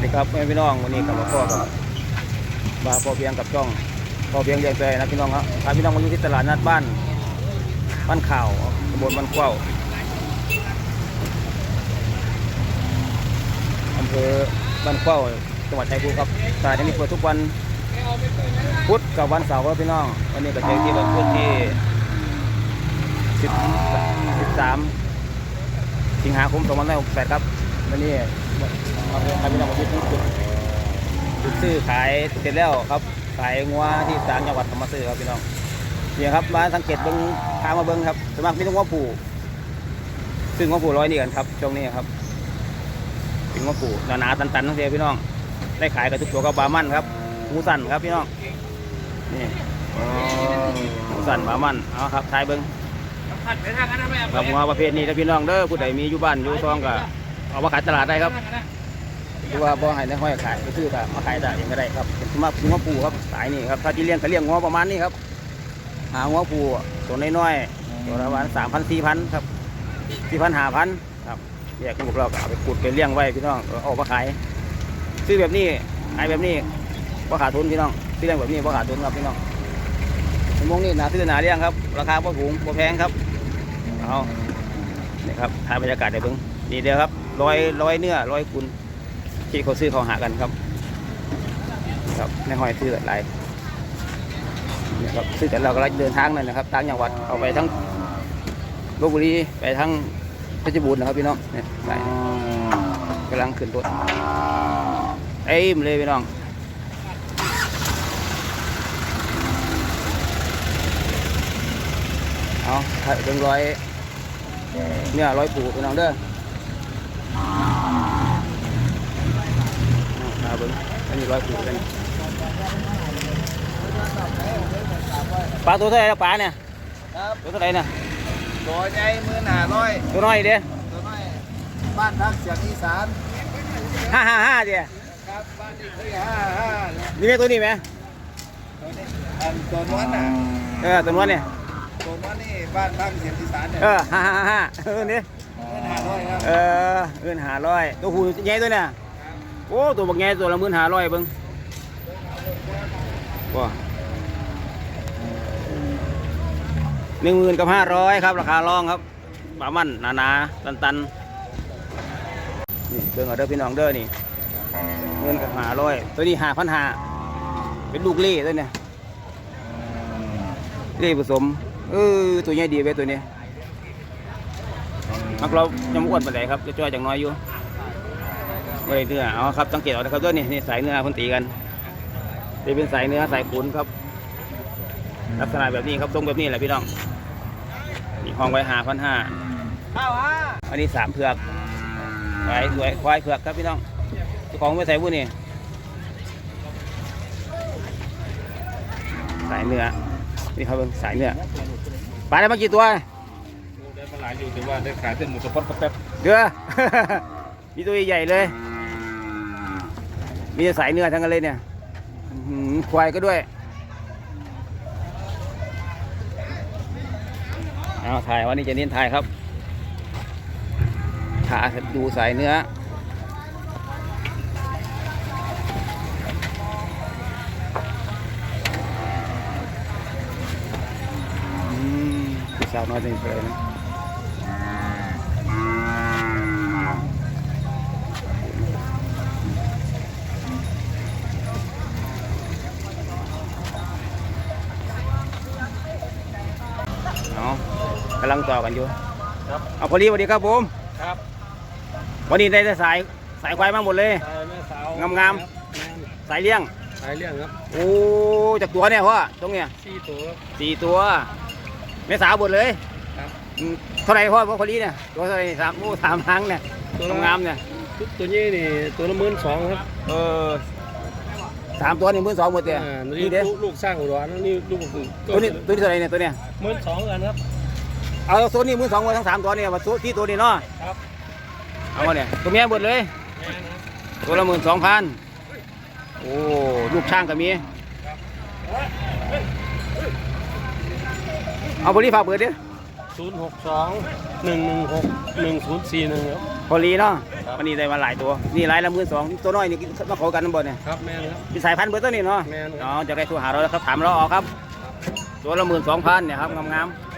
สดีครับแม่พี่น้องวันนี้กับพ่อกับมาพอเพียงกับช่องพอเพียงเรียงใจนะพี่น้องครับพาพี่น้องมาอยู่ที่ตลาดนัดบ้านบ้านข่าวตำบลบ้านเข้าอำเภอบ้านเข้าจังหวัดชัยภูมิครับตลาดนี้เปิดทุกวันพุธกับวันเสาร์ครับพี่น้อง วันนี้ก็เจอที่วันพุธที่สิบสิบสามสิงหาคมสองพันห้าร้อยหกสิบแปดครับ วันนี้มาพาพี่น้องมาที่จุดจุดซื้อขายเสร็จแล้วครับขายงัวที่ศาลจังหวัดธรรมซื้อครับพี่น้องเนี่ยครับมาสังเกตเบิ้งพามาเบิ้งครับสมัครมีแต่งัวผูซึ่งงัวผูร้อยนี่กันครับช่วงนี้ครับเป็นงัวผูหนาๆตันๆทั้งเดียพี่น้อง ได้ขายกับทุกตัวกับบามันครับหมูสันครับพี่น้องนี่หมูสันบามันเอาครับทายเบิ้งผัดไปทางนั้นไหมครับงัวประเภทนี้ถ้าพี่น้องเด้อผู้ใดมีอยู่บ้านอยู่ซองก็ เอามาขายตลาดได้ครับหรือว่าบ่ให้ในห้อยขายก็คือถ้ามาขายได้เองก็ได้ครับเป็นมางัวปูครับสายนี่ครับถ้าที่เลี้ยงก็เลี้ยงงัวประมาณนี้ครับ หางัวปูตัวน้อยๆตัวละประมาณสามพันสี่พันครับสี่พันห้าพันครับแยกลูกเราก็เอาไปขุดไปเลี้ยงไว้พี่น้องเอาอกมาขาย ซื้อแบบนี้ขายแบบนี้ว่าขาดทุนพี่น้องซื้อเลี้ยงแบบนี้ว่าขาดทุนครับพี่น้องชั่วโมงนี้นาซื้อหนาเลี้ยงครับ ราคาบ่สูงบ่แพงครับเอานี่ครับถ่ายบรรยากาศได้เบิ่งนี่เดียวครับ ร้อยร้อยเนื้อร้อยคุณที่เขาซื้อเขาหากันครับ ครับในห้อยซื้อหลายนี่ครับซื้อแต่เราก็เดินทางนั่นนะครับทางจังหวัดเอาไปทั้งลบบุรีไปทั้งเพชรบูรณ์นะครับพี่น้องเนี่ยไปกำลังขึ้นรถเอ้ยมเลยพี่น้องเอาถ้าเป็นร้อยเนี่ยร้อยปูพี่น้องเด้อ เอาเบิ้งอันนี้ร้อยปูกันปลาตัวเท่าไหร่ละปลาเนี่ยครับตัวเท่าไหร่เนี่ยตัวใหญ่มือหนาร้อยตัวน้อยเด้ตัวน้อยบ้านพักเสียงอีสานห้าห้าห้าเด้ครับบ้านที่เคยห้าห้าเนี่ยนี่ไหมตัวนี้ไหมตัวนี้อันตัวน้วนน่ะเออตัวน้อยเนี่ยตัวน้วนนี่บ้านพักเสียงอีสานเนี่ยเออห้าห้าห้าเออนี่ มือหนาร้อยครับเออเงินหาร้อยตัวหูใหญ่ตัวเนี่ยโอ้ตัวบักใหญ่ตัวละหมื่นหาร้อยเบิ้งว้าหนึ่งหมื่นกับห้าร้อยครับ ราคารองครับปลามันหนาหนาตันตันๆนี่เบิ่งเอาเด้อพี่น้องเด้อนี่เงินกับห้าร้อยตัวนี้ห้าพันห้าเป็นลูกเล่ตัวเนี่ยเล่ผสมเออตัวใหญ่ดีเว้ยตัวนี้ มักเรายังอ้วนไปไหนใดครับจะจ้อยจังน้อยอยู่ไม่ได้เนื้อเอาครับสังเกตเอานะครับด้วยนี่นี่สายเนื้อพิ่นตีกันนี่เป็นสายเนื้อสายขุนครับ ลักษณะแบบนี้ครับทรงแบบนี้แหละพี่น้องนี่ห้องไว้หาพันห้าอันนี้สามเผือกควายสวยควายเผือกครับพี่น้องเจ้าของไม่ใส่วุ้นนี่สายเนื้อนี่ครับเบิ่งสายเนื้อปลาได้มากี่ตัว หลายอยู่แต่ว่าได้ขายเป็นหมูสะพดแป๊บเดือ มีตัวใหญ่ๆเลย มีแต่สายเนื้อทั้งนั้นเลยเนี่ยอื้อหือควายก็ด้วย เอาถ่ายวันนี้จะเน้นถ่ายครับถ่ายดูสายเนื้อ อืมผู้สาวน้อยจังเลยนะำลังต่อกันอยู่ครับ เอาพอดีสวัสดีครับผม ครับวันนี้ได้แต่สายสายควายมาหมดเลย แม่สาวงามสายเลี้ยงขายเรื่องครับโอ้จากตัวเนี่ยพ่อตรงเนี้ยสี่ตัว สี่ตัวแม่สาวหมดเลยครับ อืมเท่าไหร่พ่อพ่อพอดีเนี่ยตัวเท่าไหร่สามโอ้สามครั้งเนี่ยตัวละงามๆเนี่ยตัวนี้นี่ตัวละหมื่นสองครับเออสามตัวนี่หมื่นสองหมดเลยอ่านี่นี่เด้ลูกลูกสร้างอุดรนะนี่ลูกตัวนี้ตัวนี้เท่าไหร่เนี่ยตัวเนี้ยหมื่นสองกันครับ เอาโซนนี้หมื่นสองหมดทั้งสามตัวเนี่ยมาโซนที่ตัวนี้เนาะครับเอามาเนี่ยตัวเมียหมดเลยแม่นะครับตัวละหมื่นสองพันโอ้ลูกช่างก็มีเอาบริฝากเปิดดิศูนย์หกสองหนึ่งหนึ่งหกหนึ่งศูนย์สี่หนึ่งครับ พอลีเนาะครับ วันนี้ได้มาหลายตัว นี่หลายละหมื่นสองตัวน้อยนี่มาขอกันน้ำบ่เนี่ยครับแม่นครับมีสายพันธุ์เบอร์ตัวนี้เนาะแม่นครับ อ๋อจะได้โทรหาเราแล้วครับถามเราออกครับ ตัวละหมื่นสองพันเนี่ยครับงามๆ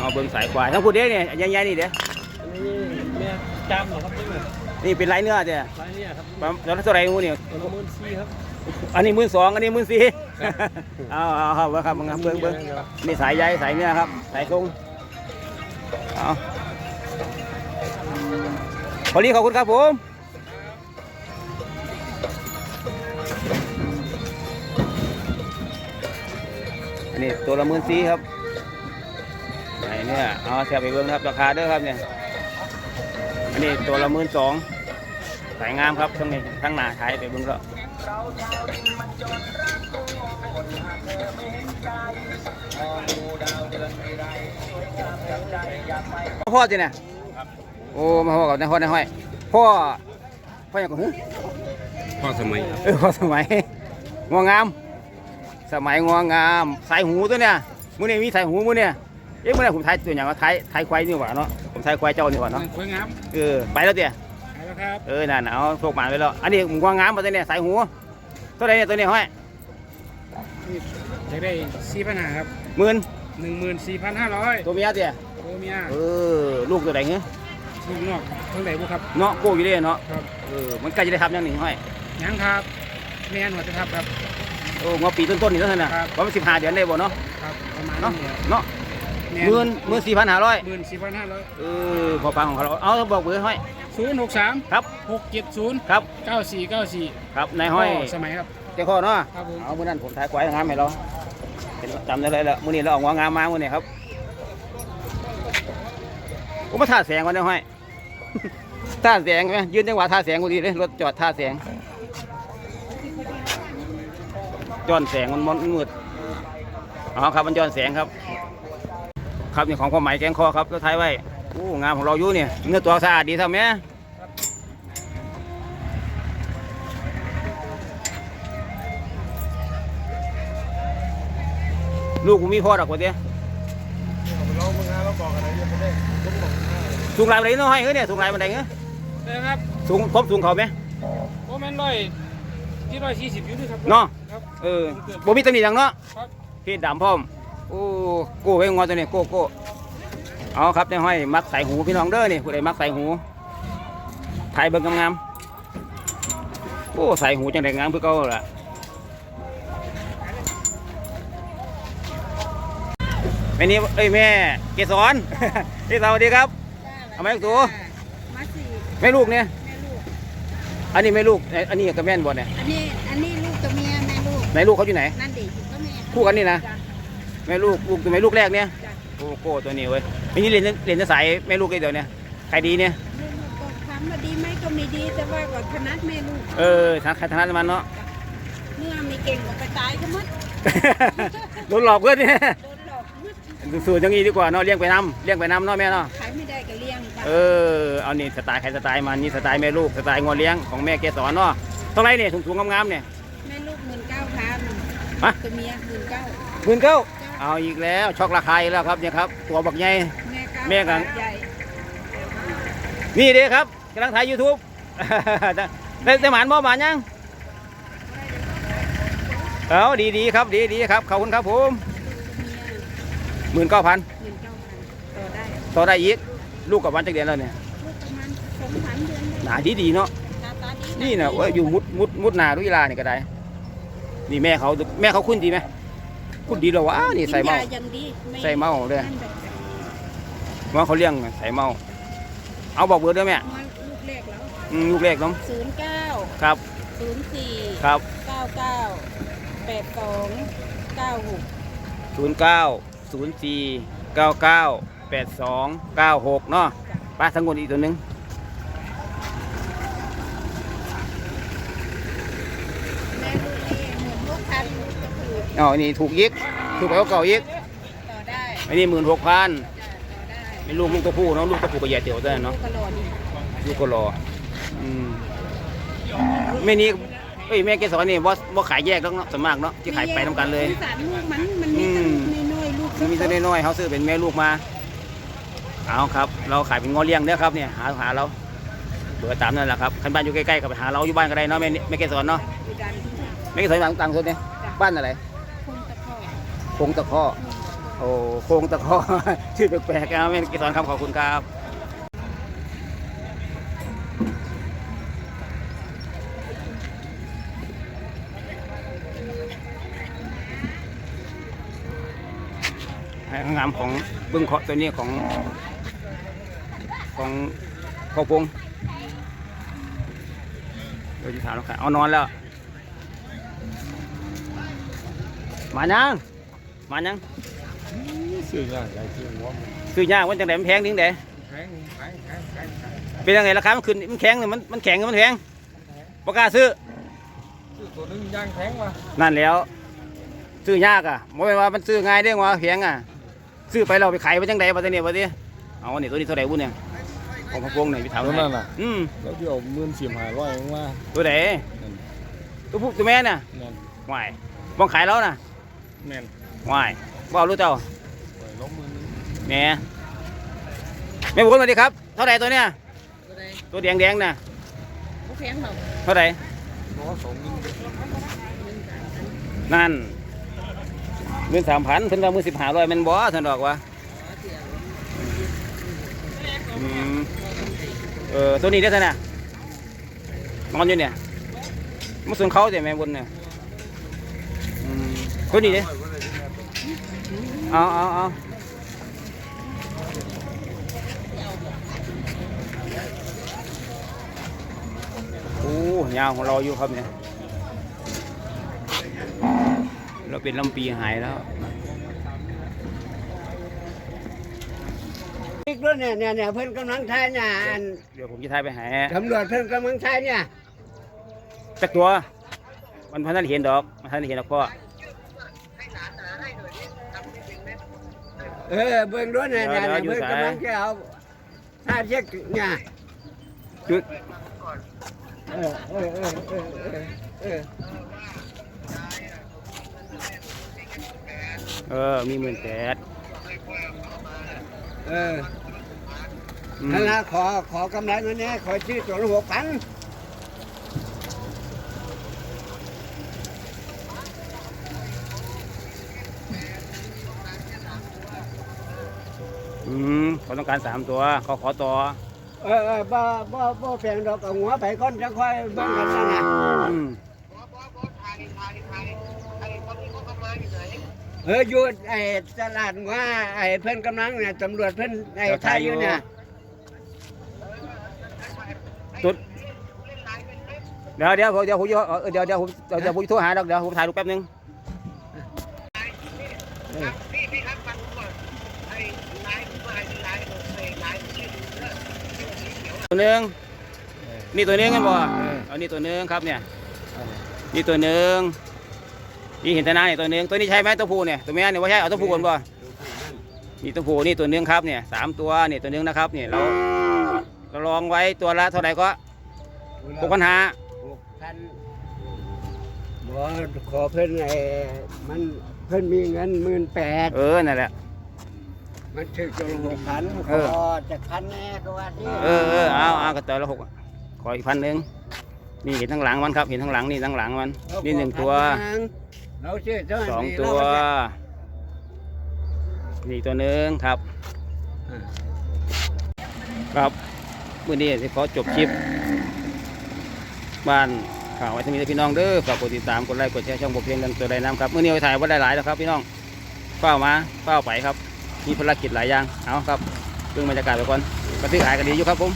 เอาเบิ่งสายควายทั้งพูดเด้เนี่ยใหญ่ๆนี่เด้อันนี้แม่จำเหรอครับนี่แม่นี่เป็นไรเนื้อเด้ไรเนี่ยครับประมาณตัวละเท่าไหร่งูเนี่ยตัวละหมื่นสี่ครับอันนี้หมื่นสองอันนี้หมื่นสี่ครับเอาเอาเอาเบิ่งครับเบิ่งครับเบิ่งเบิ่งนี่สายใยสายเนื้อครับสายทรงเอาพอลีขอบคุณครับผมอันนี้ตัวละหมื่นสี่ครับไหน เนี่ยเอาแชร์ไปเบิ่งนะครับราคาเด้อครับเนี่ยอันนี้ตัวละหมื่นสองสายงามครับทั้งนี้ทั้งหน้าท้ายไปเบิ่งก็พ่อจีเนี่ยโอ้มาพ่อกับนายพ่อนายห้อยพ่อพ่ออย่างก็หือพ่อสมัยครับเออพอสมัยงวงาม สมัยงวงามสายหูตัวเนี่ยมือนี่มีสายหูมือเนี่ย เอ๊ะมือนี่ผมทายตัวอย่างว่าทายทายควายนี่หว่าเนาะผมทายควายเจ้านี่หว่าเนาะสวยงามเออไปแล้วเตี่ยไปแล้วครับเออนั่นน่ะเอาโชคหมาไปแล้วอันนี้งวงามมาตัวเนี่ยสายหูตัวไหนเนี่ยตัวเนี้ห้อยอยากได้สี่พันห้าครับหมื่นหนึ่งหมื่นสี่พันห้าร้อยตัวเมียเตี่ยโอ้เมียเออลูกตัวไหนเงี้ยลูกนอกทั้งไหนบุครับเนาะโก้อยู่เลยเนาะครับเออมันใกล้จะได้ทำยังหนึ่งห้อยยังครับแม่นหัวจะทับครับโอ้งอปีต้นๆนี่เท่านั้นน่ะครับประมาณสิบห้าเดือนได้บ่เนาะครับประมาณเนาะนี้ครั บเนาะหมื่นหมื่นสี่พันห้าร้อยหมื่นสี่พันห้าร้อยเออพอฟังของเขาเอาบอกเบอร์ห้อยศูนย์หกสามครับหกเจ็ดศูนย์ครับเก้าสี่เก้าสี่ครับนายห้อยสมัยครับ เจ้าข้อเนาะครับผม เอามื่อนั้นผมถ่ายควายงามให้เราเห็นจำได้เลยละมื่อนี้เราออกงางามมามื่อนี้ครับผมมาท่าแสงก่อนนะห้อย ท่าแสงไหมยืนจังหวะท่าแสงพอดีเลยรถจอดท่าแสงย้อนแสงมันมันมืดอ๋อครับมันย้อนแสงครับ ครับนี่ของความหมายแกงคอครับรถไทยไว้โอ้งามของเราอยู่เนี่ยเนื้อตัวสะอาดดีทำไหมลูกผมมีพ่อดอกกว่าเดียเราเมื่อไงเราบอกอะไรยังไม่ได้ผมบอกสูงหลายบันไดเนาะให้เอ้ยเนี่ยสูงหลายบันไดเงี้ยนะครับสูงผมสูงเขาไหมโอ้แม่นร้อยที่ร้อยสี่สิบอยู่ด้วยครับเนาะครับเออบ่มีตำหนิหยังเนาะครับพี่ดำพร้อม โอ้โก้ไว้งอตัวนี้โก้โก้เอาครับในห้อยมักใส่หูพี่น้องเด้อนี่ผู้ใดมักใส่หูถ่ายเบิ่งงามๆโอ้ใส่หูจังไดงามเพื่อเก่าล่ะแม่นี้เอ้ยแม่เกสรพี่สาวสวัสดีครับ เอาไหมลูกตัวมาสี่แม่ลูกเนี่ยแม่ลูก อันนี้แม่ลูกอันนี้กับแม่นบ่เนี่ยอันนี้ อันนี้ลูกตัวเมียแม่ลูกไหนลูกเขาอยู่ไหน นั่นดิก็แม่คู่กันนี่นะจ้ะ แม่ลูกลูกตัวแม่ลูกแรกเนี่ยจ้ะโอ้โก้ตัวนี้เว้ยอันนี้เรียนเรียนจะสายแม่ลูกได้เดี๋ยวเนี่ยใครดีเนี่ยลูกก็ถามว่าดีไหมก็ไม่ดีแต่ว่าก็ถนัดแม่ลูกเออทางใครทางนั้นมันเนาะเมื่อมีเก่งก็ไปตายก็หมดโดนหลอกเพื่อนเนี่ยโดนหลอกหมดสูตรอย่างนี้ดีกว่าเนาะเลี้ยงไปน้ำเลี้ยงไปน้ำเนาะแม่เนาะขายไม่ได้ก็เลี้ยงไปเออเอานี่สไตล์ใครสไตล์มันนี่สไตล์แม่ลูกสไตล์งอเลี้ยงของแม่เกสรเนาะเท่าไหรเนี่ยสูงๆงามๆเนี่ยแม่ลูกหมื่นเก้าพันฮะตัวเมียหมื่นเก้าหมื่นเก้า เอาอีกแล้วช็อกราคาอีกแล้วครับเนี่ยครับ ตัวบักใหญ่ แม่เก้าแม่กันใหญ่นี่เด้ครับกำลังถ่ายยูทูบได้ได้หมานบ่หมานยังเอาดีดีๆครับดีดีๆครับขอบคุณครับผมเมียหมื่นเก้าพันหมื่นเก้าพันต่อได้ต่อได้อีกลูกกับวันจักเดือนแล้วเนี่ยลูกประมาณสองสามเดือนได้หนาดีดีๆเนาะตาตาดีนี่นะว่าอยู่มุดมุดมุดนาดุยลานี่ก็ได้นี่แม่เขาแม่เขาคุ้นดีไหม คุ้นดีแล้ววะนี่ใส่เมา กินยอย่างดีไใส่เมาเลยนั่นแบบว่าเขาเลี้ยงใส่เมา เอาบอกเบอร์ด้วยแม่มาลูกแรกแล้วอืมลูกเล็กเน้องศูนย์เก้าครับ ศูนย์สี่ครับ เก้าเก้าแปดสองเก้าหกศูนย์เก้าศูนย์สี่เก้าเก้าแปดสองเก้าหกเนาะป้าทั้งหมดอีกตัวหนึง แม่ลูกนี่หมื่นหกพันก็ คืออ๋อนี่ถูกยิกถูกไปกว่าเก่ายิกต่อได้อันนี้หมื่นหกพันจ้ะต่อได้เป็นลูกลูกตัวผู้เนาะลูกตัวผู้ก็ใหญ่เตี๋ยวได้เนาะลูกกระโหลกนี่ลูกก็รออืมแม่นี้เอ้ยแม่เกสรนี่บ่บ่ขายแยกแล้วเนาะส่วนมากเนาะที่ขายไปนํกันเลยสารลูกมันมันมีแต่น้อยๆลูกมันมีตัวน้อยๆเขาซื้อเป็นแม่ลูกมา เอาครับ เราขายเป็นงอเลี้ยงเด้อครับเนี่ยหาหาเราเบอร์ตามนั่นแหละครับคันบ้านอยู่ใกล้ๆกับไปหาเราอยู่บ้านก็ได้เนาะแม่นี่แม่เกสรเนาะ คือกันแม่เกสรต่างต่างสุดเนี่ยบ้านอะไร คงตะข้อโคงตะข้อโอ้โคงตะข้อ ชื่อแปลกๆนะแม่เกสรครับขอบคุณครับงามของบื้งเคาะตัวนี้ของของพ่อพงเดี๋ยวจะถามแล้วค่ะเอานอนแล้ว มายัง มายังซื้อยากใหญ่ซื้อหัวมันซื้อยากวันจังไดมันแพงถึงไดแข็งแข็งแข็งแข็งแข็งเป็นยังไงราคามันขึ้นมันแข็งเนี่ยมันมันแข็งหรือมันแพงประกล้าซื้อซื้อตัวนึงย่างแข็งว่ะนั่นแล้วซื้อยากอะไม่ว่ามันซื้อง่ายได้งวะแพงอะซื้อไปเราไปขายไปจังไดบัดนี้บัดนี้เอาอันนี้ตัวนี้เท่าไหร่วุ้นเนี่ยของพ่อพงเนี่ยไปถามตัวให้นั้นน่ะอืมแล้วเดี๋ยวหมื่นสี่ห้าร้อยว่าตัวไหนนั่นตัวผู้ตัวแม่น่ะนั่นวายบ้องขายแล้วน่ะแม่น วายบ่เอารู้เจ้าปล่อยล้มมือนึงแหน่แม่บุญสวัสดีครับ เท่าไหร่ตัวเนี้ยตัวแดงแดงๆน่ะผู้แพงหรอกเท่าไหร่ล้อสองนิ้วนั่นเงินสามพันเพิ่นว่ามือสิบห้าร้อยแมันบ่ท่านดอกวะอืมเออตัวนี้ได้อท่านน่ะนอนอยู่เนี่ยมาส่วนเขาแต่แม่บนเนี่ยอืมตัวนี้เด้อ เอาเอาเอาโอ้ยาวของเราอยู่ครับเนี่ย เราเป็นลำปีหายแล้วอีกด้วยเนี่ยเนี่ยเนี่ยเพิ่นกำลังใช้เนี่ยอันเดี๋ยวผมจะทายไปหาตำรวจเพิ่นกำลังใช้เนี่ยจักตัว มันพันท่านเห็นดอก มันพันเห็นดอกพ่อ เออเบิ่งด้วยเนี่ยเนี่ยเนี่ยเพิ่นกำลังจะเอาถ้าเช็คเนี่ยจุดเออเออเออเออเออเออเออมีหมื่นแปดเอออืมนั่นละขอขอกำไรเงินเนี่ยขอชื่อตัวละหกพัน อืมเขาต้องการสามตัวเขาขอต่อเออเออบ่บ่บ่แพงดอกเอาหัวไปก่อนจะค่อยเบิ่งกันนะนะอืมเอออยู่ไอ้ตลาดว่าไอ้เพิ่นกำลังเนี่ยตำรวจเพิ่นไอ้ไทยอยู่เนี่ยจุดเดี๋ยวเดี๋ยวผมเดี๋ยวผมจะเออเดี๋ยวเดี๋ยวผมเดี๋ยวเดี๋ยวผมจะโทรหาดอกเดี๋ยวผมถ่ายรูปแป๊บนึง ตัวหนึ่งนี่ตัวหนึงกันบ่เอานี่ตัวหนึงครับเนี่ยนี่ตัวหนึ่งนี่เห็นแต่หน้าเนี่ยตัวหนึ่งตัวนี้ใช่ไหมตัวผู้เนี่ยตัวแม่เนี่ยว่าใช่เอาตัวผู้ก่อนบ่นี่ตัวผู้นี่ตัวหนึ่งครับเนี่ยสามตัวนี่ตัวหนึ่งนะครับเนี่ยเราเราลองไว้ตัวละเท่าไหร่ก็หกพันห้าหกพันบ่ขอเพิ่นไอ้มันเพิ่นมีเงินหมื่นแปดเออนั่นแหละ มันถึงจนหกพันเออขอจะพันแน่ก็ว่าที่เออเออเอาเอาก็ตัวละหกขออีกพันหนึ่งนี่เห็นทั้งหลังมันครับ เห็นทั้งหลังนี่ทั้งหลังมัน นี่หนึ่งตัวเราชื่อเท่าสองนี้ตัวเราก็จะนี่ตัวหนึ่งครับอ่าครับมื่อนี้สิขอจบคลิป บ้านข่าวไว้ที่มีแต่พี่น้องเด้อฝากกดติดตามกดไลค์กดแชร์ช่องบกเพียงกันตัวใดน้ำครับมื่อนี้เอาไปถ่ายว่าได้หลายแล้วครับ พี่น้องเฝ้ามาเฝ้าไปครับ มีภารกิจหลายอย่างเอาครับเรื่องบรรยากาศไปก่อนกระตือหายกันดีอยู่ครับผม